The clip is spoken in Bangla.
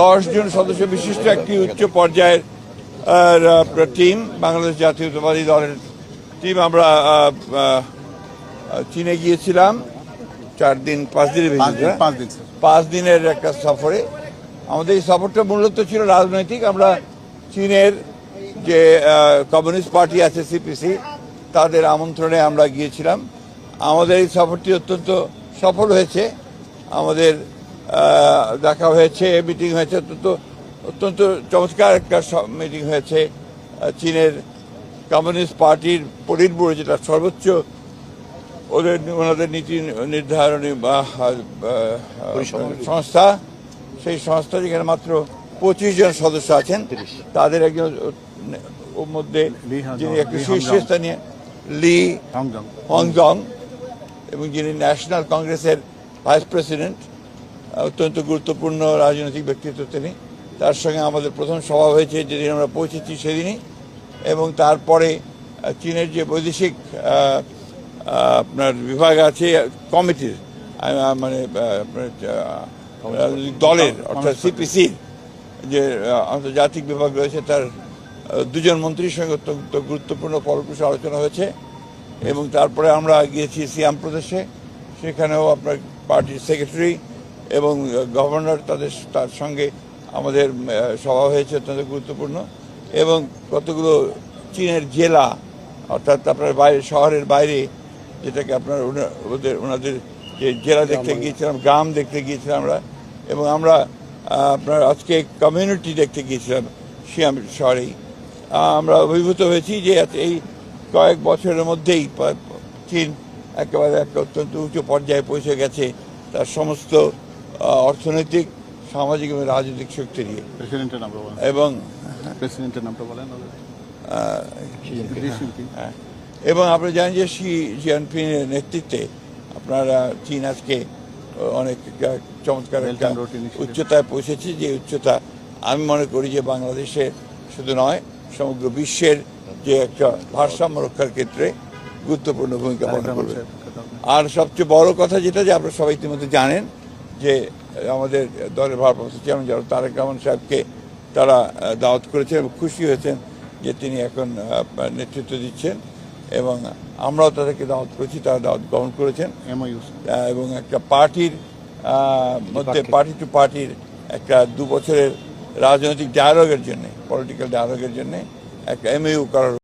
দশ জন সদস্য বিশিষ্ট একটি উচ্চ পর্যায়ের টিম বাংলাদেশ জাতীয়তাবাদী দলের টিম আমরা চীনে গিয়েছিলাম। চার দিন পাঁচ দিনের পাঁচ ভিতরে পাঁচ দিন পাঁচ দিনের একটা সফরে। আমাদের এই সফরটা মূলত ছিল রাজনৈতিক। আমরা চীনের যে কমিউনিস্ট পার্টি আছে সিপিসি তাদের আমন্ত্রণে আমরা গিয়েছিলাম। আমাদের এই সফরটি অত্যন্ত সফল হয়েছে। আমাদের দেখা হয়েছে মিটিং হয়েছে অত্যন্ত অত্যন্ত চমৎকার একটা মিটিং হয়েছে চীনের কমিউনিস্ট পার্টির পলিট ব্যুরো যেটা সর্বোচ্চ ওদের ওনাদের নীতি নির্ধারণী বা সংস্থা। সেই সংস্থা যেখানে মাত্র পঁচিশ জন সদস্য আছেন তাদের একজন ওর মধ্যে যিনি একটু শীর্ষস্থানীয় লি হংজং। এবং যিনি ন্যাশনাল কংগ্রেসের ভাইস প্রেসিডেন্ট অত্যন্ত গুরুত্বপূর্ণ রাজনৈতিক ব্যক্তিত্ব তিনি। তার সঙ্গে আমাদের প্রথম সভা হয়েছে যেদিন আমরা পৌঁছেছি সেদিনই। এবং তারপরে চীনের যে বৈদেশিক আপনার বিভাগ আছে কমিটির মানে আপনার রাজনৈতিক দলের অর্থাৎ সিপিসির যে আন্তর্জাতিক বিভাগ রয়েছে তার দুজন মন্ত্রীর সঙ্গে অত্যন্ত গুরুত্বপূর্ণ ফলপ্রসূ আলোচনা হয়েছে। এবং তারপরে আমরা গিয়েছি সিয়াম প্রদেশে। সেখানেও আপনার পার্টির সেক্রেটারি এবং গভর্নর তাদের তার সঙ্গে আমাদের সভা হয়েছে অত্যন্ত গুরুত্বপূর্ণ এবং কতগুলো চীনের জেলা অর্থাৎ আপনার বাইরে শহরের বাইরে যেটাকে আপনার ওদের ওনাদের যে জেলা দেখতে গিয়েছিলাম গ্রাম দেখতে গিয়েছিলাম আমরা এবং আমরা আপনার আজকে কমিউনিটি দেখতে গিয়েছিলাম সিয়াম শহরেই। আমরা অভিভূত হয়েছি যে এই কয়েক বছরের মধ্যেই চীন একেবারে একটা অত্যন্ত উঁচু পর্যায়ে পৌঁছে গেছে। তার সমস্ত অর্থনৈতিক সামাজিক এবং রাজনৈতিক শক্তি নিয়ে প্রেসিডেন্টের নামটা বলেন এবং প্রেসিডেন্টের নামটা বলেন। হ্যাঁ। এবং আপনি জানেন যে শি জিয়ানপিংয়ের নেতৃত্বে আপনারা চীন আজকে অনেক চমৎকার একটা। উচ্চতায় পৌঁছেছে যে উচ্চতা আমি মনে করি যে বাংলাদেশে শুধু নয় সমগ্র বিশ্বের যে একটা ভারসাম্য রক্ষার ক্ষেত্রে গুরুত্বপূর্ণ ভূমিকা পালন করবে। আর সবচেয়ে বড় কথা যেটা যে আপনারা সবাই ইতিমধ্যে জানেন যে আমাদের দলের ভারপ্রাপ্ত চেয়ারম্যান যারা তারেক রহমান সাহেবকে তারা দাওয়াত করেছেন এবং খুশি হয়েছেন যে তিনি এখন নেতৃত্ব দিচ্ছেন এবং আমরাও তাদেরকে দাওয়াত করেছি তারা দাওয়াত গ্রহণ করেছেন। এবং একটা পার্টির মধ্যে পার্টি টু পার্টির একটা দু বছরের রাজনৈতিক ডায়ালগের জন্য পলিটিক্যাল ডায়ালগের জন্য একটা এমইউ করার